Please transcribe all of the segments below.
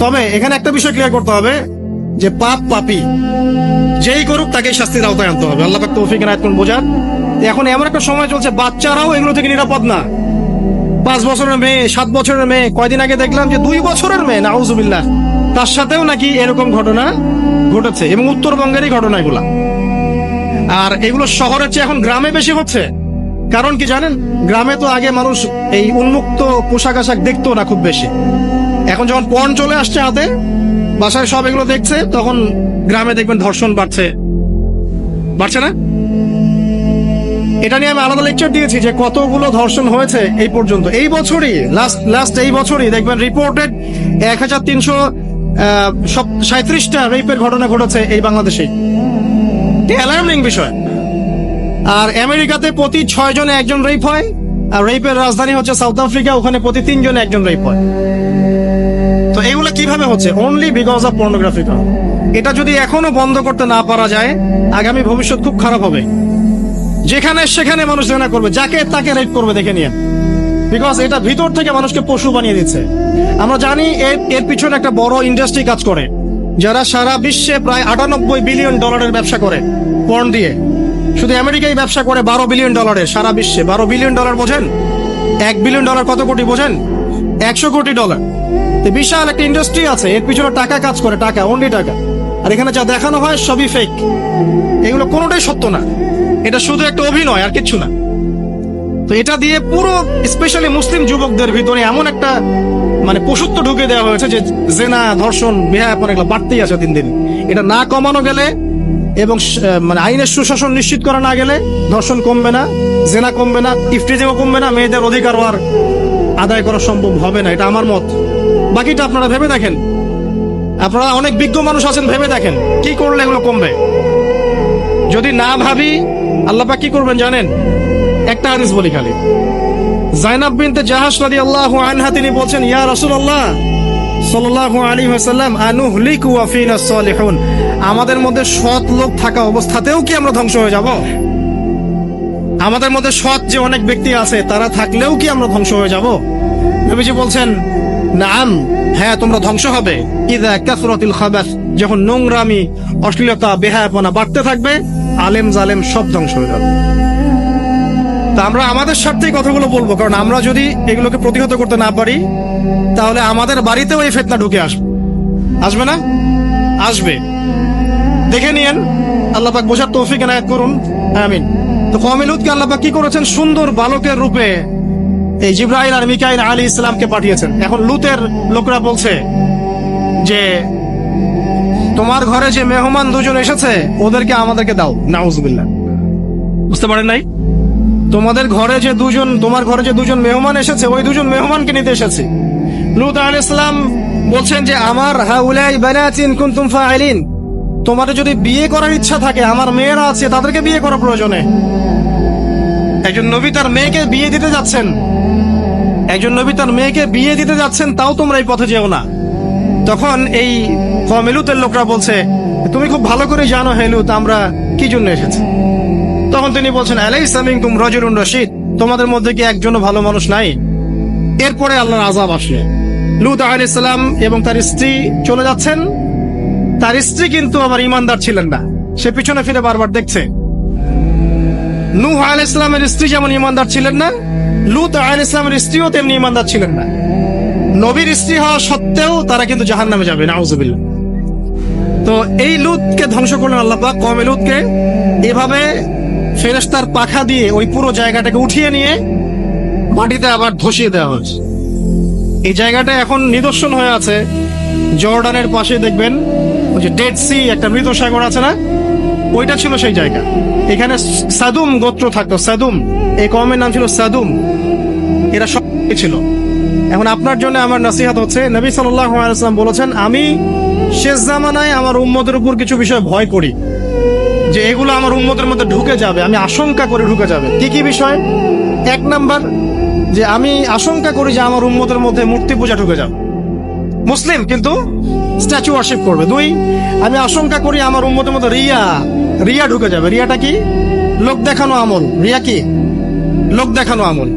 তবে এখানে একটা বিষয় ক্লিয়ার করতে হবে, যে পাপ পাপি, যেই করুক তাকে শাস্তির আওতায় আনতে হবে। আল্লাহ তৌফিক রায়ত কোন বোঝার এখন এমন একটা সময় চলছে, বাচ্চারাও এগুলো থেকে নিরাপদ না। পাঁচ বছরের মেয়ে, সাত বছরের মেয়ে, কয়দিন আগে দেখলাম যে দুই বছরের মেয়ে, নাউজুবিল্লাহ, তার সাথেও নাকি এরকম ঘটনা ঘটেছে এবং উত্তরবঙ্গেরই ঘটনা এগুলা। আর এগুলো শহরের চেয়ে এখন গ্রামে বেশি হচ্ছে। কারণ কি জানেন? গ্রামে তো আগে মানুষ এই উন্মুক্ত পোশাক আশাক দেখতো না খুব বেশি। এখন যখন পণ চলে আসছে হাতে, বাসায় সব এগুলো দেখছে, তখন গ্রামে দেখবেন ধর্ষণ বাড়ছে। বাড়ছে না? এটা নিয়ে আমি আলাদা লেকচার দিয়েছি যে কতগুলো ধর্ষণ হয়েছে এই পর্যন্ত। এই বছরই লাস্ট লাস্ট এই বছরই দেখবেন রিপোর্টেড এক হাজার তিনশো সাঁত্রিশটা রেপের ঘটনা ঘটেছে এই বাংলাদেশে অ্যালার্মিং বিষয়। আর আমেরিকাতে প্রতি ছয় জনে একজন রেপ হয়, আর রেপের রাজধানী হচ্ছে সাউথ আফ্রিকা ওখানে প্রতি তিনজনে একজন রেপ হয়। তো এগুলো কীভাবে হচ্ছে? অনলি বিকজ অফ পর্নোগ্রাফি এটা যদি এখনও বন্ধ করতে না পারা যায়, আগামী ভবিষ্যৎ খুব খারাপ হবে। যেখানে সেখানে মানুষ জেনা করবে, যাকে তাকে রেপ করবে, দেখে নিয়ে। বিকজ এটা ভিতর থেকে মানুষকে পশু বানিয়ে দিচ্ছে। আমরা জানি এর এর পিছনে একটা বড় ইন্ডাস্ট্রি কাজ করে, যারা সারা বিশ্বে প্রায় আটানব্বই বিলিয়ন ডলারের ব্যবসা করে পর্ন দিয়ে। শুধু আমেরিকায় ব্যবসা করে বারো বিলিয়ন ডলারের সারা বিশ্বে। বারো বিলিয়ন ডলার বোঝেন? এক বিলিয়ন ডলার কত কোটি বোঝেন? একশো কোটি ডলার বিশাল একটা ইন্ডাস্ট্রি আছে, এর পিছনে টাকা কাজ করে, টাকা অনলি টাকা। আর এখানে যা দেখানো হয় সবই ফেক এগুলো কোনোটাই সত্য না। এটা শুধু একটা অভিনয়, আর কিচ্ছু না। তো এটা দিয়ে পুরো স্পেশালি মুসলিম যুবকদের ভিতরে এমন একটা মানে পশুত্ব ঢুকে দেওয়া হয়েছে যে জেনা, ধর্ষণ, বেহায়াপন এগুলো বাড়তেই আছে দিন দিন। এটা না কমানো গেলে এবং মানে আইনের সুশাসন নিশ্চিত করা না গেলে ধর্ষণ কমবে না, জেনা কমবে না ইফটিজিংও কমবে না, মেয়েদের অধিকার আর আদায় করা সম্ভব হবে না। এটা আমার মত। বাকিটা আপনারা ভেবে দেখেন। আপনারা অনেক বিজ্ঞ মানুষ আছেন, ভেবে দেখেন, কি করলে এগুলো কমবে। যদি না ভাবি আল্লাপা কি করবেন জানেন? একটা হাদিস বলি খালি। জাইনাব বিনতে জাহাজ রাদিয়াল্লাহু আনহা, তিনি বলছেন, ইয়া রাসূলুল্লাহ, সাল্লাল্লাহু আলাইহি ওয়াসাল্লাম, আনুহলিকু ওয়া ফিনা সালিহুন। আমাদের মধ্যে সৎ লোক থাকা অবস্থাতেও কি আমরা ধ্বংস হয়ে যাব? আমাদের মধ্যে সৎ যে অনেক ব্যক্তি আছে, তারা থাকলেও কি আমরা ধ্বংস হয়ে যাব? নবীজি বলছেন নাম হ্যাঁ তোমরা ধ্বংস হবে। ইদা কাসরাতিল খাবাস, যখন নোংরামি, অশ্লীলতা, বেহায়াপনা বাড়তে থাকবে, আলেম জালেম সব ধ্বংস হয়ে যাবে। তা আমরা আমাদের স্বার্থেই কথাগুলো বলব, কারণ আমরা যদি এগুলোকে প্রতিহত করতে না পারি, তাহলে আমাদের বাড়িতেও এই ফেতনা ঢুকে আসবে। আসবে না? আসবে। দেখে নিয়েন, আল্লাহ পাক বোঝার তৌফিক এনায়েত করুন। আমিন। তো কমিলুদকে আল্লাহ পাক কি করেছেন? সুন্দর বালকের রূপে এই জিব্রাইল আর মিকাইল আলী ইসলামকে পাঠিয়েছেন। এখন লুতের লোকরা বলছে যে তোমার ঘরে যে মেহমান দুজন এসেছে ওদেরকে আমাদেরকে দাও। নাউজুবিল্লাহ। বুঝতে পারেন নাই? তোমাদের ঘরে যে দুজন তোমার ঘরে যে দুজন মেহমান এসেছে ওই দুজন মেহমানকে নিতে এসেছে। লুত আল ইসলাম বলছেন যে আমার হাউলাই বানাতিন কুনতুম ফাইলিন। তোমাদের যদি বিয়ে করার ইচ্ছা থাকে আমার মেয়েরা আছে তাদেরকে বিয়ে করা প্রয়োজনে। একজন নবী তার মেয়েকে বিয়ে দিতে যাচ্ছেন। একজন নবী তার মেয়েকে বিয়ে দিতে যাচ্ছেন, তাও তোমরা এই পথে যেও না। তখন এই কমেলুতের লোকরা বলছে, তুমি খুব ভালো করে জানো হেলুত, আমরা কি জন্য এসেছি? তখন তিনি বলছেন আলাই সামিংকুম রজুলুন রশিদ, তোমাদের মধ্যে কি একজনও ভালো মানুষ নাই? এরপরে আল্লাহর আজাব আসলে লুত আহ ইসলাম এবং তার স্ত্রী চলে যাচ্ছেন। তার স্ত্রী কিন্তু আবার ইমানদার ছিলেন না। সে পিছনে ফিরে বারবার দেখছে। নূহ আল ইসলামের স্ত্রী যেমন ইমানদার ছিলেন না লুত আল ইসলামের স্ত্রীও তেমনি ইমানদার ছিলেন না। নবীর স্ত্রী হওয়া সত্ত্বেও তারা কিন্তু জাহান নামে যাবে, নাউজুবিল্লাহ। তো এই লুতকে ধ্বংস করলেন আল্লাহ পাক কমে লুতকে। এভাবে ফেরেস্তার পাখা দিয়ে ওই পুরো জায়গাটাকে উঠিয়ে নিয়ে মাটিতে আবার ধসিয়ে দেওয়া হয়েছে। এই জায়গাটা এখন নিদর্শন হয়ে আছে। জর্ডানের পাশে দেখবেন, ওই যে ডেড সি একটা মৃত সাগর আছে না? ওইটা ছিল সেই জায়গা। এখানে সাদুম গোত্র থাকতো, সাদুম। এই কমের নাম ছিল সাদুম। এরা সব ছিল। এখন আপনার জন্য আমার নসিহাত হচ্ছে, নবী সাল্লাম বলেছেন, আমি শেষ জামানায় আমার উম্মতের উপর কিছু বিষয় ভয় করি। যে এগুলো আমার উম্মতের মধ্যে ঢুকে যাবে, আমি আশঙ্কা করে ঢুকে যাবে। কি কি বিষয়? এক নাম্বার, যে আমি আশঙ্কা করি যে আমার উম্মতের মধ্যে মূর্তি পূজা ঢুকে যাবে। মুসলিম, কিন্তু স্ট্যাচু ওয়ার্শিপ করবে। দুই, আমি আশঙ্কা করি আমার উন্মতের মধ্যে রিয়া রিয়া ঢুকে যাবে। রিয়াটা কি? লোক দেখানো আমল। রিয়া কি? লোক দেখানো আমল।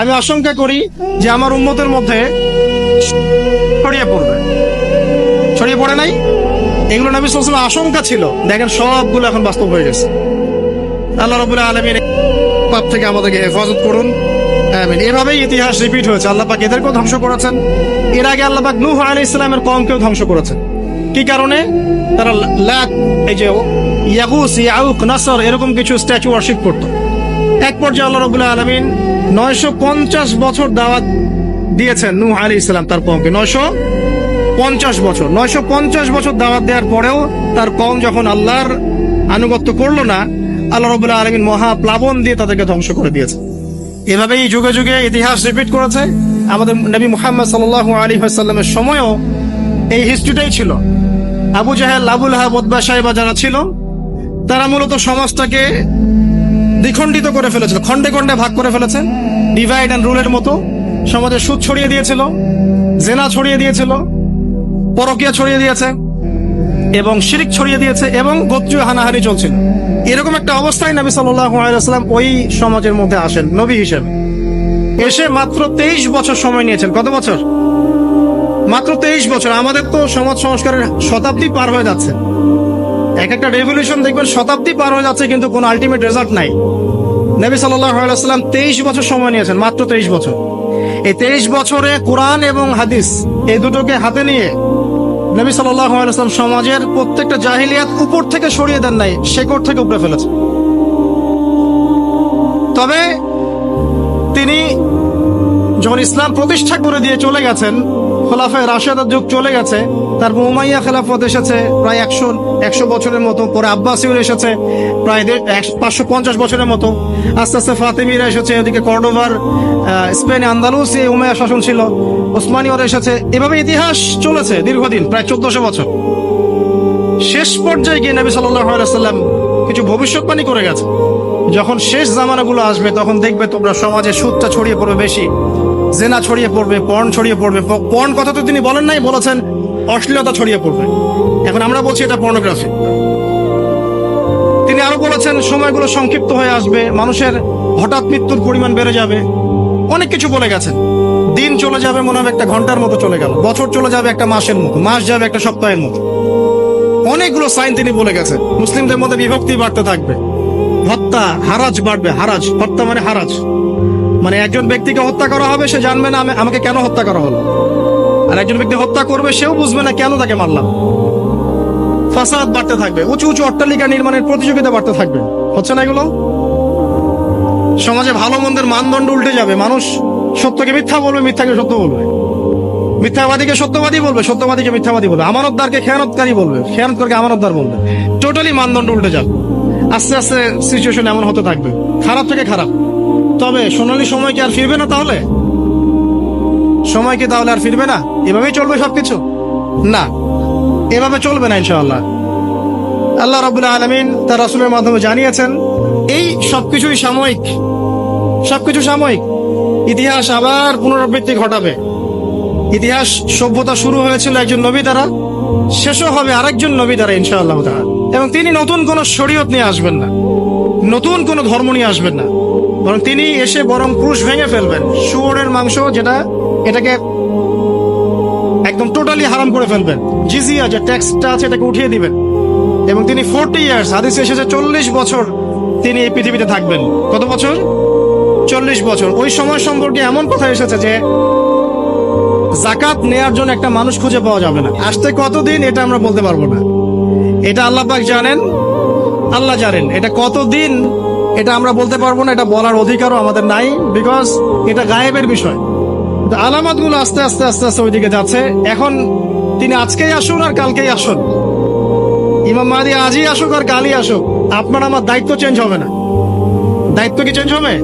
আমি আশঙ্কা করি যে আমার উম্মতের মধ্যে ছড়িয়ে পড়বে। ছড়িয়ে পড়ে নাই? এগুলো নবী আলাইহি আশঙ্কা ছিল। দেখেন সবগুলো এখন বাস্তব হয়ে গেছে। আল্লাহ রাব্বুল আলামিন পাপ থেকে আমাদেরকে হেফাজত করুন। আমিন। এভাবেই ইতিহাস রিপিট হয়েছে। আল্লাহ পাক এদেরকেও ধ্বংস করেছেন। এর আগে আল্লাহ পাক নূহ আলাইহিস সালামের কওমকেও ধ্বংস করেছেন। কি কারণে? তারা লাত, এই যে ইয়াগুস, ইয়াউক, নাসর, এরকম কিছু স্ট্যাচু ওয়ার্শিপ করত। এক পর্যায়ে আল্লাহ রাব্বুল আলামিন 950 বছর দাওয়াত দিয়েছেন নূহ আলাইহিস সালাম তার কওমকে। 900 পঞ্চাশ বছর। নয়শো পঞ্চাশ বছর দাওয়াত দেওয়ার পরেও তার কম যখন আল্লাহর আনুগত্য করল না, আল্লাহ রবুল্লাহ আলমিন মহা প্লাবন দিয়ে তাদেরকে ধ্বংস করে দিয়েছে এভাবেই যুগে যুগে ইতিহাস রিপিট করেছে। আমাদের নবী মুহাম্মদ সাল আলী সাল্লামের সময়ও এই হিস্ট্রিটাই ছিল। আবু জাহেল আবুল হাব ওদবা সাহেবা যারা ছিল, তারা মূলত সমাজটাকে দ্বিখণ্ডিত করে ফেলেছিল। খণ্ডে খণ্ডে ভাগ করে ফেলেছে। ডিভাইড অ্যান্ড রুলের মতো সমাজে সুদ ছড়িয়ে দিয়েছিল, জেনা ছড়িয়ে দিয়েছিল, পরকিয়া ছড়িয়ে দিয়েছে এবং শিরিক ছড়িয়ে দিয়েছে এবং গোত্রীয় হানাহানি চলছিল। এরকম একটা অবস্থায় নবী সাল্লাম ওই সমাজের মধ্যে আসেন, নবী হিসেবে। এসে মাত্র তেইশ বছর সময় নিয়েছেন। কত বছর? মাত্র তেইশ বছর। আমাদের তো সমাজ সংস্কারের শতাব্দী পার হয়ে যাচ্ছে। এক একটা রেভলিউশন দেখবেন, শতাব্দী পার হয়ে যাচ্ছে, কিন্তু কোনো আলটিমেট রেজাল্ট নাই। নবী সাল্লাম তেইশ বছর সময় নিয়েছেন, মাত্র তেইশ বছর। এই তেইশ বছরে কোরআন এবং হাদিস এই দুটোকে হাতে নিয়ে নবী সাল্লাম সমাজের প্রত্যেকটা জাহিলিয়াত উপর থেকে সরিয়ে দেন নাই শেকড় থেকে উপরে ফেলেছে। তবে তিনি যখন ইসলাম প্রতিষ্ঠা করে দিয়ে চলে গেছেন, খোলাফায় রাশেদার যুগ চলে গেছে, তারপর উমাইয়া খেলাফত এসেছে প্রায় একশো একশো বছরের মতো, পরে আব্বাসিউর এসেছে প্রায় পাঁচশো পঞ্চাশ বছরের মতো। আস্তে আস্তে ফাতেমিরা এসেছে ওদিকে কর্ডোভার স্পেনে আন্দালুস উমাইয়া শাসন ছিল, ওসমানীয়র এসেছে। এভাবে ইতিহাস চলেছে দীর্ঘদিন, প্রায় চোদ্দশো বছর। শেষ পর্যায়ে গিয়ে নবী সাল্লাম কিছু ভবিষ্যৎবাণী করে গেছে যখন শেষ জামানাগুলো আসবে, তখন দেখবে তোমরা সমাজে সুদটা ছড়িয়ে পড়বে বেশি, জেনা ছড়িয়ে পড়বে পর্ন ছড়িয়ে পড়বে। পর্ন কথা তো তিনি বলেন নাই, বলেছেন অশ্লীলতা ছড়িয়ে পড়বে। এখন আমরা বলছি এটা পর্নোগ্রাফি তিনি আরও বলেছেন, সময়গুলো সংক্ষিপ্ত হয়ে আসবে, মানুষের হঠাৎ মৃত্যুর পরিমাণ বেড়ে যাবে। অনেক কিছু বলে গেছেন। দিন চলে যাবে মনে হবে একটা ঘণ্টার মতো চলে গেল, বছর চলে যাবে একটা মাসের মতো, মাস যাবে একটা সপ্তাহের মতো। অনেকগুলো সাইন তিনি বলে গেছেন। মুসলিমদের মধ্যে বিভক্তি বাড়তে থাকবে। হত্যা, হারাজ বাড়বে, হারাজ, হত্যা মানে হারাজ। মানে একজন ব্যক্তিকে হত্যা করা হবে, সে জানবে না আমাকে কেন হত্যা করা হলো। আর একজন ব্যক্তি হত্যা করবে, সেও বুঝবে না কেন তাকে মারলাম। ফাসাদ বাড়তে থাকবে, উঁচু উঁচু অট্টালিকা নির্মাণের প্রতিযোগিতা বাড়তে থাকবে। হচ্ছে না এগুলো? সমাজে ভালো মন্দের মানদণ্ড উল্টে যাবে। মানুষ সত্যকে মিথ্যা বলবে, মিথ্যাকে সত্য বলবে। মিথ্যাবাদীকে সত্যবাদী বলবে, সত্যবাদীকে মিথ্যাবাদী বলবে। আমানতদারকে খেয়ানতকারী বলবে। খেয়ানতকারকে আমানতদার বলবে। টোটালি মানদণ্ড উল্টে যাবে। আস্তে আস্তে সিচুয়েশন এমন হতে থাকবে। খারাপ থেকে খারাপ। তবে সোনালী সময় কি আর ফিরবে না তাহলে? সময় কি তাহলে আর ফিরবে না? এভাবেই চলবে সবকিছু? না, এভাবে চলবে না ইনশাআল্লাহ। আল্লাহ রাবুল্লাহ আলমিন তার রাসুলের মাধ্যমে জানিয়েছেন, এই সবকিছুই সাময়িক। সবকিছু সাময়িক। ইতিহাস আবার পুনরাবৃত্তি ঘটাবে। ইতিহাস সভ্যতা শুরু হয়েছিল একজন নবী দ্বারা, শেষও হবে আরেকজন নবী দ্বারা ইনশাআল্লাহ তাআলা। এবং তিনি নতুন কোন শরীয়ত নিয়ে আসবেন না। নতুন কোন ধর্ম নিয়ে আসবেন না। বরং তিনি এসে বরং ক্রুশ ভেঙে ফেলবেন। শুয়োরের মাংস যেটা, এটাকে একদম টোটালি হারাম করে ফেলবেন। জিজিয়া যে ট্যাক্সটা আছে, এটাকে উঠিয়ে দিবেন। এবং তিনি ফোরটি ইয়ার্স হাদিসে এসেছে চল্লিশ বছর তিনি এই পৃথিবীতে থাকবেন। কত বছর? চল্লিশ বছর। ওই সময় সম্পর্কে এমন কথা এসেছে যে, জাকাত নেয়ার জন্য একটা মানুষ খুঁজে পাওয়া যাবে না। আসতে কতদিন, এটা আমরা বলতে পারব না। এটা আল্লাহ পাক জানেন? আল্লাহ জানেন। এটা কতদিন? এটা আমরা বলতে পারব না, এটা বলার অধিকারও আমাদের নাই বিকজ এটা গায়েবের বিষয়। আলামতগুলো আস্তে আস্তে আস্তে আস্তে ওইদিকে যাচ্ছে। এখন তিনি আজকেই আসুন আর কালকেই আসুন। ইমাম মাহাদি আজই আসুক আর কালই আসুক। আপনার আমার দায়িত্ব চেঞ্জ হবে না। দায়িত্ব কি চেঞ্জ হবে?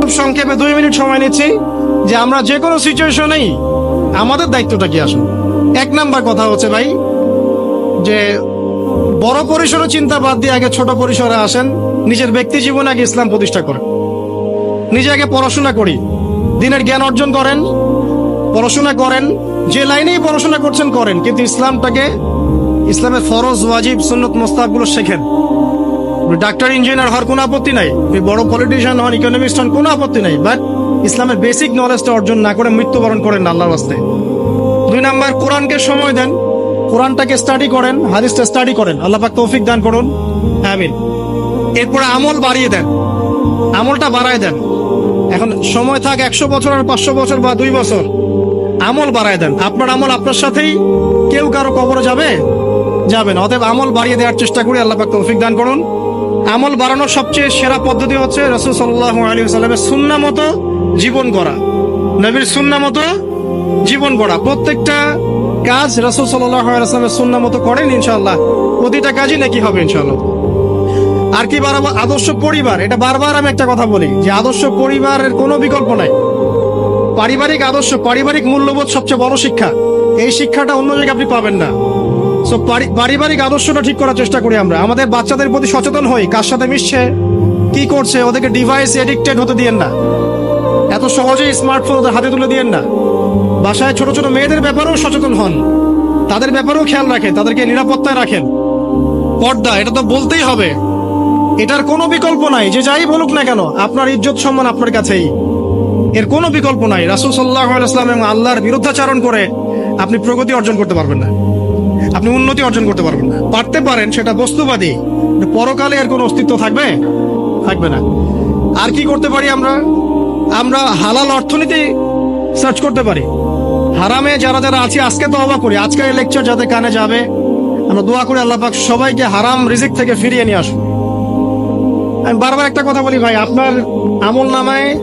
খুব সংক্ষেপে দুই মিনিট সময় নিচ্ছি যে আমরা যে কোনো সিচুয়েশনেই আমাদের দায়িত্বটা কি আসুন এক নাম্বার কথা হচ্ছে ভাই যে বড় পরিসরে চিন্তা বাদ দিয়ে আগে ছোট পরিসরে আসেন, নিজের ব্যক্তি জীবনে আগে ইসলাম প্রতিষ্ঠা করেন। নিজে আগে পড়াশোনা করি। দিনের জ্ঞান অর্জন করেন, পড়াশোনা করেন, যে লাইনেই পড়াশোনা করছেন করেন, কিন্তু ইসলামটাকে, ইসলামের ফরজ, ওয়াজিব, সুন্নত মোস্তাবগুলো শেখেন। ডাক্তার, ইঞ্জিনিয়ার হওয়ার কোনো আপত্তি নাই বড় পলিটিশিয়ান হন ইকোনমিস্ট হন, কোনো আপত্তি নাই বাট ইসলামের বেসিক নলেজটা অর্জন না করে মৃত্যুবরণ করেন আল্লাহর রাস্তায়। দুই নাম্বার, কোরআনকে সময় দেন। কোরআনটাকে স্টাডি করেন, হাদিসটা স্টাডি করেন। আল্লাহ পাক তৌফিক দান করুন। আমিন। এরপরে আমল বাড়িয়ে দেন। আমলটা বাড়ায় দেন। এখন সময় থাক একশো বছর আর পাঁচশো বছর বা দুই বছর। আমল বাড়ায় দেন। আপনার আমল আপনার সাথেই কেউ কারও কবরে যাবে? যাবে না। অতএব আমল বাড়িয়ে দেওয়ার চেষ্টা করি। আল্লাহ পাক তৌফিক দান করুন। আমল বাড়ানোর সবচেয়ে সেরা পদ্ধতি হচ্ছে রসুল সাল্লাহ আলী সাল্লামের সুন্না মতো জীবন করা নবীর সুন্না মতো জীবন গড়া। প্রত্যেকটা কাজ রসুল সাল্লামের সুন্না মতো করেন ইনশাল্লাহ প্রতিটা কাজই নাকি হবে ইনশাল্লাহ আর কি বারবার আদর্শ পরিবার? এটা বারবার আমি একটা কথা বলি, যে আদর্শ পরিবারের কোনো বিকল্প নাই। পারিবারিক আদর্শ, পারিবারিক মূল্যবোধ সবচেয়ে বড় শিক্ষা। এই শিক্ষাটা অন্য জায়গায় আপনি পাবেন না। সো পারিবারিক আদর্শটা ঠিক করার চেষ্টা করি আমরা। আমাদের বাচ্চাদের প্রতি সচেতন হই, কার সাথে মিশছে, কি করছে, ওদেরকে ডিভাইস এডিক্টেড হতে দিয়েন না। এত সহজেই স্মার্টফোন ওদের হাতে তুলে দিয়েন না। বাসায় ছোট ছোট মেয়েদের ব্যাপারেও সচেতন হন। তাদের ব্যাপারেও খেয়াল রাখেন, তাদেরকে নিরাপত্তায় রাখেন। পর্দা, এটা তো বলতেই হবে। এটার কোনো বিকল্প নাই, যে যাই বলুক না কেন, আপনার ইজ্জত সম্মান আপনার কাছেই। এর কোনো বিকল্প নাই। রাসুল সাল্লাহ আলাইসলাম এবং আল্লাহর বিরুদ্ধাচারণ করে আপনি প্রগতি অর্জন করতে পারবেন না। আপনি উন্নতি অর্জন করতে পারবেন না। পারতে পারেন, সেটা বস্তুবাদী। পরকালে এর কোনো অস্তিত্ব থাকবে? থাকবে না। আর কি করতে পারি আমরা? আমরা হালাল অর্থনীতি সার্চ করতে পারি। হারামে যারা যারা আছে, আজকে তো অবাক করি আজকের লেকচার যাতে কানে যাবে, আমরা দোয়া করি আল্লাহ পাক সবাইকে হারাম রিজিক থেকে ফিরিয়ে নিয়ে আসুন আমি বারবার একটা কথা বলি ভাই, আপনার আমল নামায়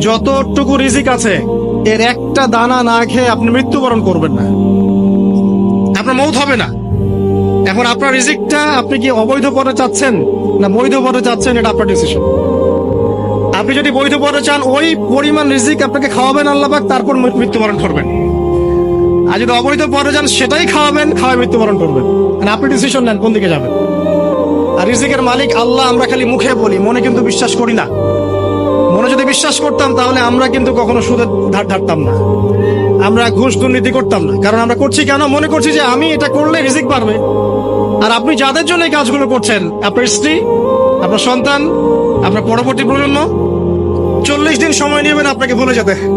যতটুকু রিজিক আছে, এর একটা দানা না খেয়ে আপনি মৃত্যুবরণ করবেন না। আপনার মৌত হবে না। এখন আপনার রিজিকটা আপনি কি অবৈধ পথে চাচ্ছেন, না বৈধ পথে চাচ্ছেন, এটা আপনার ডিসিশন আপনি যদি বৈধ পথে চান, ওই পরিমাণ রিজিক আপনাকে খাওয়াবেন আল্লাহবাক তারপর মৃ- মৃত্যুবরণ করবেন। আর যদি অবৈধ পরে যান, সেটাই খাওয়াবেন খাওয়াই মৃত্যুবরণ করবেন। মানে আপনি ডিসিশন নেন, কোন দিকে যাবেন। আর রিজিকের মালিক আল্লাহ, আমরা খালি মুখে বলি, মনে কিন্তু বিশ্বাস করি না। মনে যদি বিশ্বাস করতাম, তাহলে আমরা কিন্তু কখনো সুদের ধার ধারতাম না। আমরা ঘুষ দুর্নীতি করতাম না। কারণ আমরা করছি কেন? মনে করছি যে আমি এটা করলে রিজিক পারবে আর আপনি যাদের জন্য এই কাজগুলো করছেন, আপনার স্ত্রী, আপনার সন্তান, আপনার পরবর্তী প্রজন্ম, চল্লিশ দিন সময় নেবেন আপনাকে ভুলে যেতে।